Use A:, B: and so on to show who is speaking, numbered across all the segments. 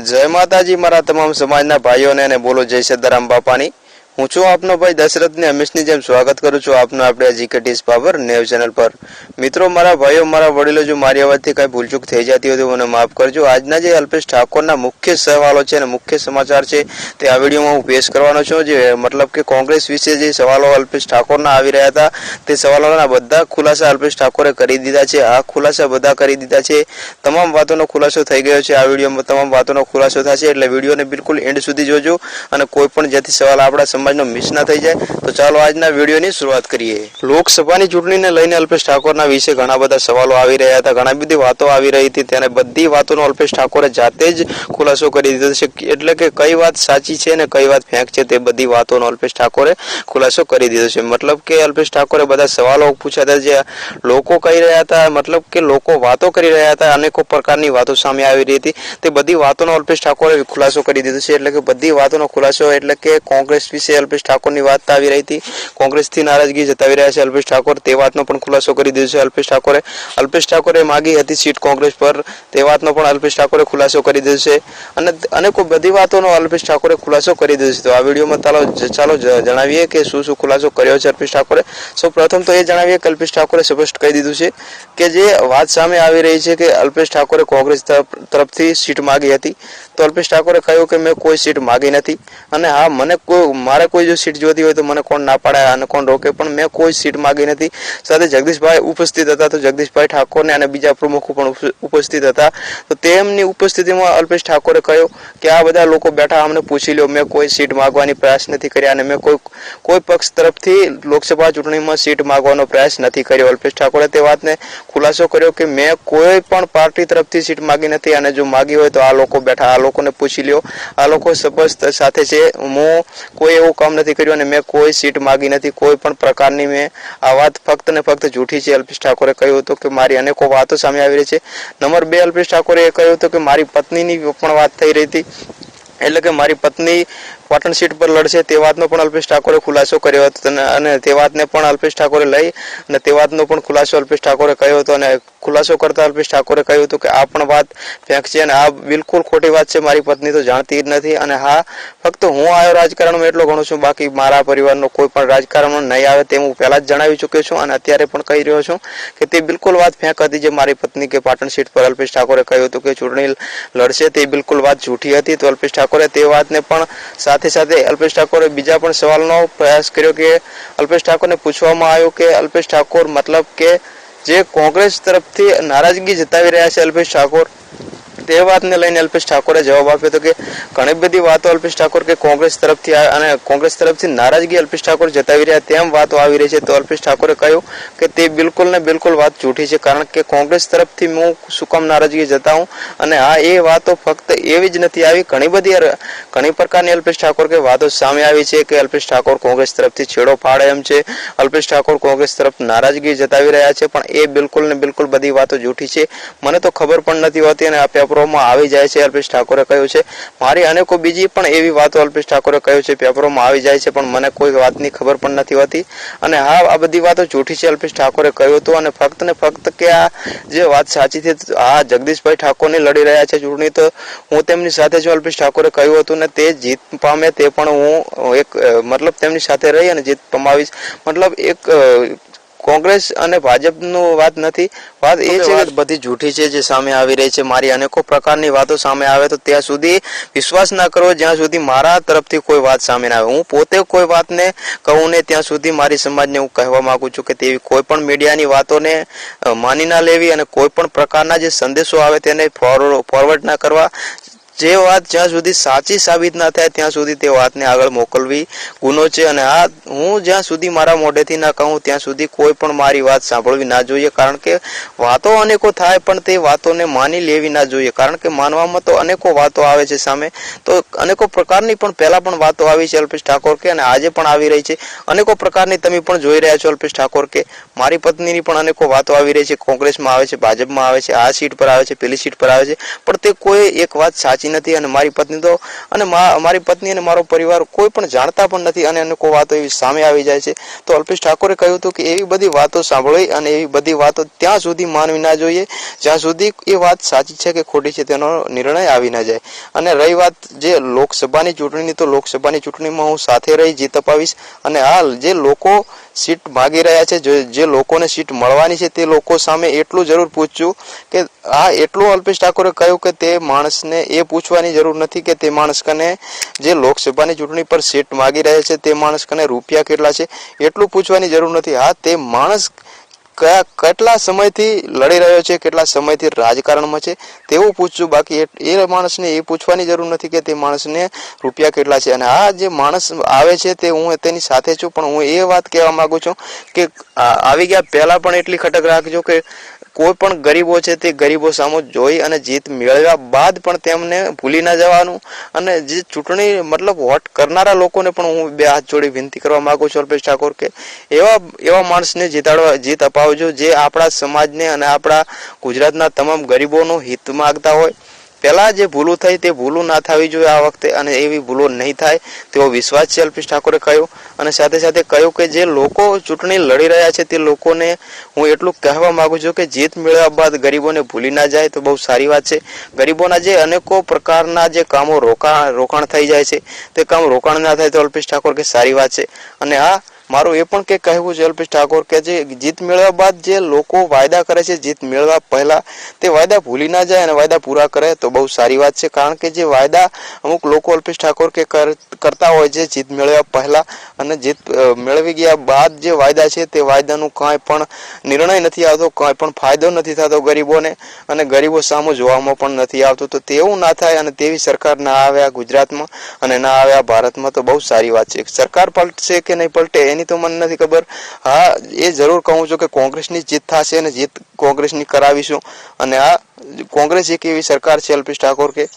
A: જય માતાજી મારા તમામ સમાજના ભાઈઓને અને બોલો જય સદારામ બાપાની. હું છું આપનો ભાઈ દશરથને હંમેશની જેમ સ્વાગત કરું છું આપનું આપણે જીકેટીસ પાવર નેવ ચેનલ પર. મિત્રો, મારા ભાઈઓ, મારા વડીલો, જો મારી અવાજથી કાંઈ ભૂલચૂક થઈ જતી હોય તો મને માફ કરજો. આજના જે અલ્પેશ ઠાકોરના મુખ્ય સવાલો છે અને મુખ્ય સમાચાર છે તે આ વિડીયોમાં હું પેશ કરવાનો છું. જે મતલબ કે કોંગ્રેસ વિશે જે સવાલો અલ્પેશ ઠાકોરના આવી રહ્યા હતા, તે સવાલોના બધા ખુલાસા અલ્પેશ ઠાકોરે કરી દીધા છે. આ ખુલાસા બધા કરી દીધા છે. તમામ વાતોનો ખુલાસો થઈ ગયો છે. આ વિડીયોમાં તમામ વાતોનો ખુલાસો થશે. એટલે વિડીયોને બિલકુલ એન્ડ સુધી જોજો અને કોઈ પણ જેથી સવાલ આપણા સમાજનો મિસ ના થઈ જાય. તો ચાલો આજના વિડીયોની શરૂઆત કરીએ. લોકસભાની ચૂંટણીને લઈને અલ્પેશ ઠાકોરના વિશે ઘણા બધા સવાલો આવી રહ્યા હતા. ઘણા બધી વાતો આવી રહી હતી. ત્યારે બધી વાતોનો અલ્પેશ ઠાકોરે જાતે જ ખુલાસો કરી દીધો છે. એટલે કે કઈ વાત સાચી છે ને કઈ વાત ફેંક છે તે બધી વાતોનો અલ્પેશ ઠાકોરે ખુલાસો કરી દીધો છે. મતલબ કે અલ્પેશ ઠાકોરે બધા સવાલો પૂછ્યા હતા. જે લોકો કહી રહ્યા હતા, મતલબ કે લોકો વાતો કરી રહ્યા હતા. અનેકો પ્રકારની વાતો સામે આવી રહી હતી. તે બધી વાતોનો અલ્પેશ ઠાકોરે ખુલાસો કરી દીધો છે. એટલે કે બધી વાતોનો ખુલાસો એટલે કે કોંગ્રેસ વિશે અલ્પેશ ઠાકોરની વાત આવી રહી હતી. કોંગ્રેસથી નારાજગી જતાવી રહ્યા છે અલ્પેશ ઠાકોર. તે વાતનો પણ ખુલાસો કરી દીધો છે અલ્પેશ ઠાકોરે. અલ્પેશ ઠાકોરે માગી હતી સીટ કોંગ્રેસ પર. તે વાતનો પણ અલ્પેશ ઠાકોરે ખુલાસો કરી દીધો છે. અને અનેકો બધી વાતોનો અલ્પેશ ઠાકોરે ખુલાસો કરી દીધો છે. તો આ વિડીયોમાં ચાલો ચાલો જણાવીએ કે શું શું ખુલાસો કર્યો છે અલ્પેશ ઠાકોરે. સૌ પ્રથમ તો એ જણાવીએ કે અલ્પેશ ઠાકોરે સ્પષ્ટ કહી દીધું છે કે જે વાત સામે આવી રહી છે કે અલ્પેશ ઠાકોરે કોંગ્રેસ તરફ- તરફથી સીટ માગી હતી. તો અલ્પેશ ઠાકોરે કહ્યું કે મેં કોઈ સીટ માગી નથી અને હા, મને કોઈ મારે કોઈ જો સીટ જોતી હોય તો મને કોણ ના પાડે અને કોણ રોકે, પણ મેં કોઈ સીટ માગી નથી. સાથે જગદીશભાઈ ઉપસ્થિત હતા તો જગદીશભાઈ ઠાકોરને અને બીજા પ્રમુખો પણ ઉપસ્થિત હતા. તો તેમની ઉપસ્થિતિમાં અલ્પેશ ઠાકોરે કહ્યું કે આ બધા લોકો બેઠા અમને પૂછી લ્યો, મેં કોઈ સીટ માગવાની પ્રયાસ નથી કર્યા અને મેં કોઈ કોઈ પક્ષ તરફથી લોકસભા ચૂંટણીમાં સીટ માગવાનો પ્રયાસ નથી કર્યો. અલ્પેશ ઠાકોરે તે વાતને ખુલાસો કર્યો કે મેં કોઈ પણ પાર્ટી તરફથી સીટ માગી નથી અને જો માગી હોય તો આ લોકો બેઠા લોકોને પૂછી લ્યો. આ લોકો સ્પષ્ટ સાથે છે. હું કોઈ એવું કામ નથી કર્યું અને મેં કોઈ સીટ માગી નથી. કોઈ પણ પ્રકારની મેં આ વાત ફક્ત ને ફક્ત જૂઠી છે અલ્પેશ ઠાકોરે કહ્યું હતું કે મારી અનેકો વાતો સામે આવી રહી છે. નંબર બે અલ્પેશ ઠાકોરે એ કહ્યું હતું કે મારી પત્નીની પણ વાત થઈ રહી હતી. એટલે કે મારી પત્ની પાટણ સીટ પર લડશે તે વાતનો પણ અલ્પેશ ઠાકોરે ખુલાસો કર્યો હતો અને- તે વાતને પણ અલ્પેશ ઠાકોરે લઈ અને તે વાતનો પણ ખુલાસો અલ્પેશ ઠાકોરે કર્યો હતો અને ખુલાસો કરતા અલ્પેશ ઠાકોરે કહ્યું હતું કે આ પણ વાત ફેંક છે અને આ બિલકુલ ખોટી વાત છે, મારી પત્ની તો જાણતી જ નથી અને હા, ફક્ત હું આવ્યો રાજકારણમાં એટલો ઘણો છું, બાકી મારા પરિવારનો કોઈ પણ રાજકારણમાં નહીં આવે તે હું પહેલાં જ જણાવી ચૂક્યો છું અને અત્યારે પણ કહી રહ્યો છું કે તે બિલકુલ વાત ફેંક હતી જે મારી પત્ની કે પાટણ સીટ પર અલ્પેશ ઠાકોરે કહ્યું હતું કે ચૂંટણી લડશે તે બિલકુલ વાત જૂઠી હતી. તો અલ્પેશ ઠાકોરે તે વાતને પણ સાથે સાથે સાથે અલ્પેશ ઠાકોરે બીજા પણ સવાલનો પ્રયાસ કર્યો કે અલ્પેશ ઠાકોરને પૂછવામાં આવ્યું કે અલ્પેશ ઠાકોર મતલબ કે જે કોંગ્રેસ તરફથી નારાજગી જતાવી રહ્યા છે અલ્પેશ ઠાકોર. તે વાતને લઈને અલ્પેશ ઠાકોરે જવાબ આપ્યો હતો કે ઘણી બધી વાતો અલ્પેશ ઠાકોર કે કોંગ્રેસ તરફથી અને કોંગ્રેસ તરફથી નારાજગી અલ્પેશ ઠાકોર જતાવી રહ્યા તેમ વાતો આવી રહી છે, તો અલ્પેશ ઠાકોરે કહ્યું કે તે બિલકુલ ને બિલકુલ વાત જૂઠી છે, કારણ કે કોંગ્રેસ તરફથી હું શું નારાજગી જતાવું અને આ એ વાતો ફક્ત એવી જ નથી આવી, ઘણી બધી ઘણી પ્રકારની અલ્પેશ ઠાકોર કે વાતો સામે આવી છે કે અલ્પેશ ઠાકોર કોંગ્રેસ તરફથી છેડો ફાડે એમ છે, અલ્પેશ ઠાકોર કોંગ્રેસ તરફ નારાજગી જતાવી રહ્યા છે, પણ એ બિલકુલ ને બિલકુલ બધી વાતો જૂઠી છે. મને તો ખબર પણ નથી હોતી અને આ પેપરોમાં આવી જાય છે, અલ્પેશ ઠાકોરે કહ્યું છે. મારી અનેકો બીજી પણ એવી વાતો અલ્પેશ ઠાકોરે કહ્યું છે, પેપરોમાં આવી જાય છે, પણ મને કોઈ વાતની ખબર પણ નથી હોતી. અને હા, આ બધી વાતો જૂઠી છે, અલ્પેશ ઠાકોરે કહ્યું હતું. અને ફક્ત ને ફક્ત કે આ જે વાત સાચી છે આ જગદીશભાઈ ઠાકોરને લડી રહ્યા છે ચૂંટણી, તો હું તેમની સાથે જો અલ્પેશ ઠાકોરે કહ્યું હતું ને તે જીત પામે તે પણ હું એક મતલબ તેમની સાથે રહી અને જીત પમાવીશ. મતલબ એક કોંગ્રેસ અને ભાજપનું વાત નથી. વાત એ છે કે બધી જૂઠી છે જે સામે આવી રહી છે. મારી અનેકો પ્રકારની વાતો સામે આવે તો ત્યાં સુધી વિશ્વાસ ના કરવો જ્યાં સુધી મારા તરફથી કોઈ વાત સામે ના આવે. હું પોતે કોઈ વાતને કહું ને ત્યાં સુધી મારી સમાજને હું કહેવા માંગુ છું કે તેવી કોઈ પણ મીડિયાની વાતોને માની ના લેવી અને કોઈ પણ પ્રકારના જે સંદેશો આવે તેને ફોરવર્ડ ના કરવા જે વાત જ્યાં સુધી સાચી સાબિત ના થાય, ત્યાં સુધી તે વાતને આગળ મોકલવી ગુનો છે. અને આ હું જ્યાં સુધી મારા મોઢેથી ના કહું, ત્યાં સુધી કોઈ પણ મારી વાત સાંભળવી ના જોઈએ. કારણ કે વાતો અનેકો થાય, પણ તે વાતોને માની લેવી ના જોઈએ. કારણ કે માનવામાં તો અનેકો વાતો આવે છે સામે. તો અનેકો પ્રકારની પણ પહેલા પણ વાતો આવી છે અલ્પેશ ઠાકોર કે, અને આજે પણ આવી રહી છે. અનેકો પ્રકારની તમે પણ જોઈ રહ્યા છો અલ્પેશ ઠાકોર કે, મારી પત્નીની પણ અનેકો વાતો આવી રહી છે. કોંગ્રેસમાં આવે છે, ભાજપમાં આવે છે, આ સીટ પર આવે છે, પેલી સીટ પર આવે છે. પણ તે કોઈ એક વાત સાચી જાણતી નથી અને મારી પત્ની તો અને મારી પત્ની અને મારો પરિવાર કોઈ પણ જાણતા પણ નથી અને અનેકો વાતો એવી સામે આવી જાય છે. તો અલ્પેશ ઠાકોરે કહ્યું હતું કે એવી બધી વાતો સાંભળવી અને એવી બધી વાતો ત્યાં સુધી માનવી ના જોઈએ. જ્યાં સુધી એ વાત સાચી છે કે ખોટી છે તેનો નિર્ણય આવી ના જાય. અને રહી વાત જે લોકસભાની ચૂંટણીની, તો લોકસભાની ચૂંટણીમાં હું સાથે રહી, જીત અપાવીશ. અને હાલ જે લોકો સીટ માગી રહ્યા છે, જે- લોકોને સીટ મળવાની છે, તે લોકો સામે એટલું જરૂર પૂછ્યું કે હા એટલું અલ્પેશ ઠાકોરે કહ્યું કે તે માણસને એ પૂછવાની જરૂર નથી કે તે માણસ કને જે લોકસભાની ચૂંટણી પર સીટ માગી રહ્યા છે, તે માણસ કને રૂપિયા કેટલા છે, એટલું પૂછવાની જરૂર નથી. હા, તે માણસ કયા, કેટલા સમયથી લડી રહ્યો છે, કેટલા સમયથી રાજકારણમાં છે, તેવું પૂછજો. બાકી એ માણસને એ પૂછવાની જરૂર નથી કે તે માણસને રૂપિયા કેટલા છે. અને આ જે માણસ આવે છે, તે હું તેની સાથે છું, પણ હું એ વાત કહેવા માગું છું કે આવી ગયા પહેલાં પણ એટલી ખટક રાખજો કે કોઈ પણ ગરીબો છે તે ગરીબો સામે જોઈ અને જીત મેળવ્યા બાદ પણ તેમને ભૂલી ના જવાનું. અને જે ચૂંટણી મતલબ વોટ કરનારા લોકોને પણ હું બે હાથ જોડી વિનંતી કરવા માંગુ છું, અલ્પેશ ઠાકોર, કે એવા એવા માણસને જીતાડવા, જીત અપાવજો જે આપણા સમાજને અને આપણા ગુજરાતના તમામ ગરીબોનું હિત માગતા હોય. પહેલા જે ભૂલો થઈ તે ભૂલો ના થવી જોઈએ આ વખતે અને એવી ભૂલો નહીં થાય તેવો વિશ્વાસ છે અલ્પેશ ઠાકોરે કહ્યું અને સાથે સાથે કહ્યું કે જે લોકો ચૂંટણી લડી રહ્યા છે તે લોકોને હું એટલું કહેવા માંગુ છું કે જીત મેળવ્યા બાદ ગરીબોને ભૂલી ના જાય તો બહુ સારી વાત છે. ગરીબોના જે અનેકો પ્રકારના જે કામો રોકાણ રોકાણ થઈ જાય છે. તે કામ રોકાણ ના થાય તો અલ્પેશ ઠાકોર કે સારી વાત છે. અને આ મારું એ પણ કે કહેવું છે અલ્પેશ ઠાકોર, કે જે જીત મેળવ્યા બાદ જે લોકો વાયદા કરે છે, જીત મેળવ્યા પહેલા, તે વાયદા ભૂલી ના જાય અને વાયદા પૂરા કરે, તો બહુ સારી વાત છે. કારણ કે જે વાયદા અમુક લોકો અલ્પેશ ઠાકોર કે કર- કરતા હોય છે, જીત મેળવ્યા પહેલા અને જીત મેળવી ગયા બાદ જે વાયદા છે, તે વાયદાનું કાંઈ પણ નિર્ણય નથી આવતો, કાંઈ પણ ફાયદો નથી થતો ગરીબોને અને ગરીબો સામો જોવામાં પણ નથી આવતું. તો તેવું ના થાય અને તેવી સરકાર ના આવ્યા ગુજરાતમાં અને ના આવ્યા ભારતમાં, તો બહુ સારી વાત છે. સરકાર પલટશે કે નહીં પલટે, એની તો મને નથી ખબર. હા, એ જરૂર કહું છું કે કોંગ્રેસની જીત થશે અને જીત કોંગ્રેસની કરાવીશું. અને આ કોંગ્રેસ એક એવી સરકાર છે અલ્પેશ ઠાકોર કે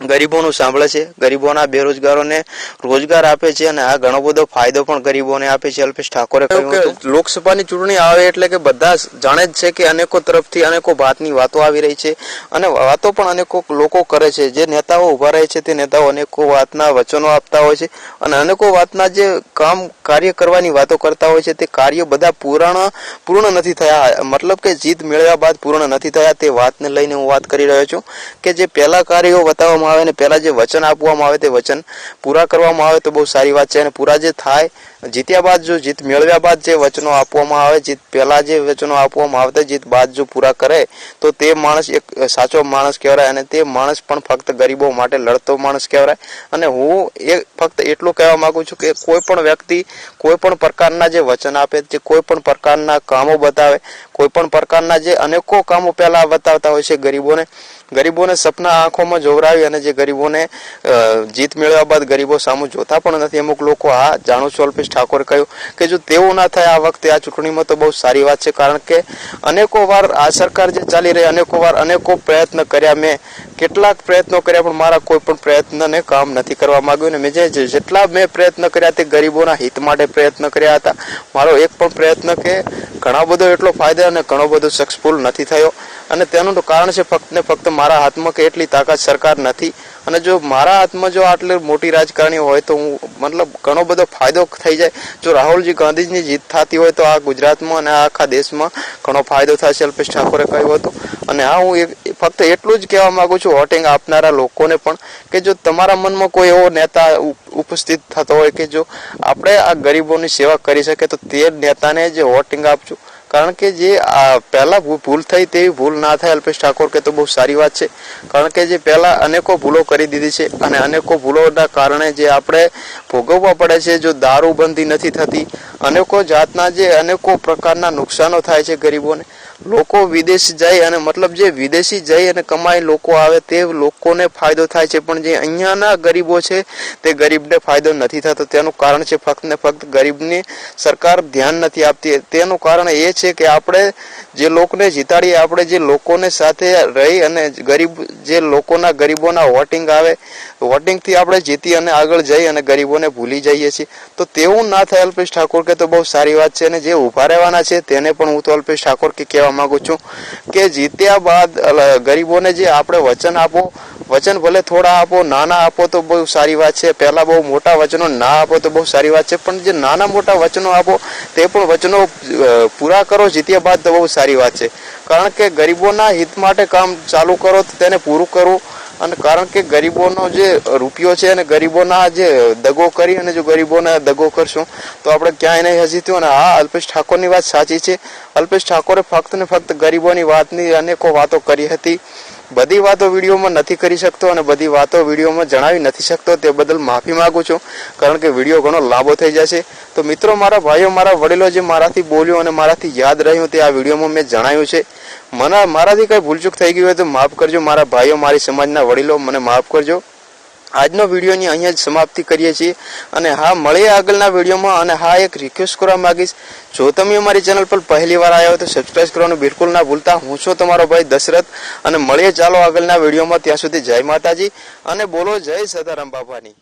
A: ગરીબોનું સાંભળે છે. ગરીબોના બેરોજગારોને રોજગાર આપે છે અને આ ઘણો બધો ફાયદો પણ ગરીબોને આપે છે. અલ્પેશ ઠાકોરે કહ્યું લોકસભાની ચૂંટણી આવે એટલે કે બધા જાણે જ છે કે અનેકો તરફથી અનેકો ભાતની વાતો આવી રહી છે અને વાતો પણ અનેકો લોકો કરે છે. જે નેતાઓ ઊભા રહે છે તે નેતાઓ અનેકો વાતના વચનો આપતા હોય છે અને અનેકો વાતના જે કામ કાર્ય કરવાની વાતો કરતા હોય છે તે કાર્ય બધા પૂર્ણ પૂર્ણ નથી થયા. મતલબ કે જીત મેળવ્યા બાદ પૂર્ણ નથી થયા તે વાતને લઈને હું વાત કરી રહ્યો છું કે જે પહેલા કાર્યો બતાવવામાં આવે અને પહેલાં જે વચન આપવામાં આવે તે વચન પૂરા કરવામાં આવે તો બહુ સારી વાત છે અને પૂરા જે થાય, જીત્યા બાદ જો જીત મેળવ્યા બાદ જે વચનો આપવામાં આવે, જીત પહેલાં જે વચનો આપવામાં આવતા જીત બાદ જો પૂરા કરે, તો તે માણસ એક સાચો માણસ કહેવાય અને તે માણસ પણ ફક્ત ગરીબો માટે લડતો માણસ કહેવાય. અને હું એ ફક્ત એટલું કહેવા માગું છું કે કોઈ પણ વ્યક્તિ કોઈ પણ પ્રકારના જે વચન આપે, જે કોઈ પણ પ્રકારના કામો બતાવે, કોઈ પણ પ્રકારના જે અનેકો કામો પહેલાં બતાવતા હોય છે ગરીબોને ગરીબોને સપના આંખોમાં જોવરાવી અને જે ગરીબોને જીત મેળવ્યા બાદ ગરીબો સામું જોતા પણ નથી. અમુક લોકો આ જાણું અલ્પેશ ઠાકોરે કહ્યું કે જો તેવું ના થાય આ વખતે આ ચૂંટણીમાં તો બહુ સારી વાત છે. કારણ કે અનેકો વાર આ સરકાર જે ચાલી રહી, અનેકો વાર અનેકો પ્રયત્ન કર્યા. મેં કેટલાક પ્રયત્નો કર્યા પણ મારા કોઈ પણ પ્રયત્નને કામ નથી કરવા માંગ્યું ને મેં જે, જેટલા મેં પ્રયત્ન કર્યા તે ગરીબોના હિત માટે પ્રયત્ન કર્યા હતા. મારો એક પણ પ્રયત્ન કે ઘણા બધો એટલો ફાયદો અને ઘણો બધો સક્સેસફુલ નથી થયો. અને તેનું કારણ છે ફક્ત ને ફક્ત મારા હાથમાં કે એટલી તાકાત સરકાર નથી. અને જો મારા હાથમાં જો આટલી મોટી રાજકારણી હોય તો હું, મતલબ ઘણો બધો ફાયદો થઈ જાય. જો રાહુલજી ગાંધીજીની જીત થતી હોય તો આ ગુજરાતમાં અને આખા દેશમાં ઘણો ફાયદો થશે, અલ્પેશ ઠાકોરે કહ્યું હતું. અને હા હું ફક્ત એટલું જ કહેવા માંગુ છું, વોટિંગ આપનારા લોકોને પણ, કે જો તમારા મનમાં કોઈ એવો નેતા ઉપસ્થિત થતો હોય કે જો આપણે આ ગરીબોની સેવા કરી શકે, તો તે નેતાને જે વોટિંગ આપજો. કારણ કે જે પહેલા ભૂલ થઈ તેવી ભૂલ ના થાય, અલ્પેશ ઠાકોર કે તો બહુ સારી વાત છે. કારણ કે જે પહેલા અનેકો ભૂલો કરી દીધી છે અને અનેકો ભૂલોના કારણે જે આપણે ભોગવવા પડે છે, જો દારૂબંધી નથી થતી, અનેકો જાતના જે અનેકો પ્રકારના નુકસાનો થાય છે ગરીબોને. લોકો વિદેશ જાય અને મતલબ જે વિદેશી જઈ અને કમાઈ લોકો આવે તે લોકોને ફાયદો થાય છે. પણ જે અહીંયાના ગરીબો છે, તે ગરીબને ફાયદો નથી થતો. તેનું કારણ છે ફક્ત ને ફક્ત ગરીબની સરકાર ધ્યાન નથી આપતી. તેનું કારણ એ છે કે આપણે જે લોકોને જીતાડીએ, આપણે જે લોકોને સાથે રહી અને ગરીબ, જે લોકોના ગરીબોના વોટિંગ આવે, વોટિંગથી આપણે જીતી અને આગળ જઈ અને ગરીબોને ભૂલી જઈએ છીએ. તો તેવું ના થાય અલ્પેશ ઠાકોર કે તો બહુ સારી વાત છે. અને જે ઊભા રહેવાના છે, તેને પણ હું તો અલ્પેશ ઠાકોર કે કહેવા માંગુ છું કે જીત્યા બાદ ગરીબોને જે આપણે વચન આપો, વચન ભલે થોડા આપો, નાના આપો તો બહુ સારી વાત છે. પહેલાં બહુ મોટા વચનો ના આપો તો બહુ સારી વાત છે. પણ જે નાના મોટા વચનો આપો, તે પણ વચનો પૂરા કરો, જીત્યા બાદ તો બહુ સારી વાત છે. કારણ કે ગરીબોના હિત માટે કામ ચાલુ કરો તો તેને પૂરું કરવું અને કારણ કે ગરીબોનો જે રૂપિયો છે અને ગરીબોના જે દગો કરી અને જો ગરીબોને દગો કરશું, તો આપણે ક્યાંય નહીં થયું. અને હા, અલ્પેશ ઠાકોરની વાત સાચી છે. અલ્પેશ ઠાકોરે ફક્ત ને ફક્ત ગરીબોની વાતની અનેકો વાતો કરી હતી. બધી વાતો વિડીયોમાં નથી કરી શકતો અને બધી વાતો વિડીયોમાં જણાવી નથી શકતો તે બદલ માફી માગું છું. કારણ કે વીડિયો ઘણો લાંબો થઈ જશે. તો મિત્રો, મારા ભાઈઓ, મારા વડીલો જે મારાથી બોલ્યો અને મારાથી યાદ રહ્યું તે આ વિડીયોમાં મેં જણાવ્યું છે. મને મારાથી કંઈ ભૂલચૂક થઈ ગઈ હોય તો માફ કરજો. મારા ભાઈઓ, મારી સમાજના વડીલો, મને માફ કરજો. આજનો વિડીયોની અહીંયા જ સમાપ્તિ કરીએ છીએ અને હા, મળીએ આગળના વિડીયોમાં અને હા, એક રિક્વેસ્ટ કરવા માગીશ. જો તમે અમારી ચેનલ પર પહેલી વાર આવ્યા તો સબસ્ક્રાઈબ કરવાનું બિલકુલ ના ભૂલતા. હું છું તમારો ભાઈ દશરથ અને મળીએ ચાલો આગળના વિડીયોમાં. ત્યાં સુધી જય માતાજી અને બોલો જય સદારામ બાપાની.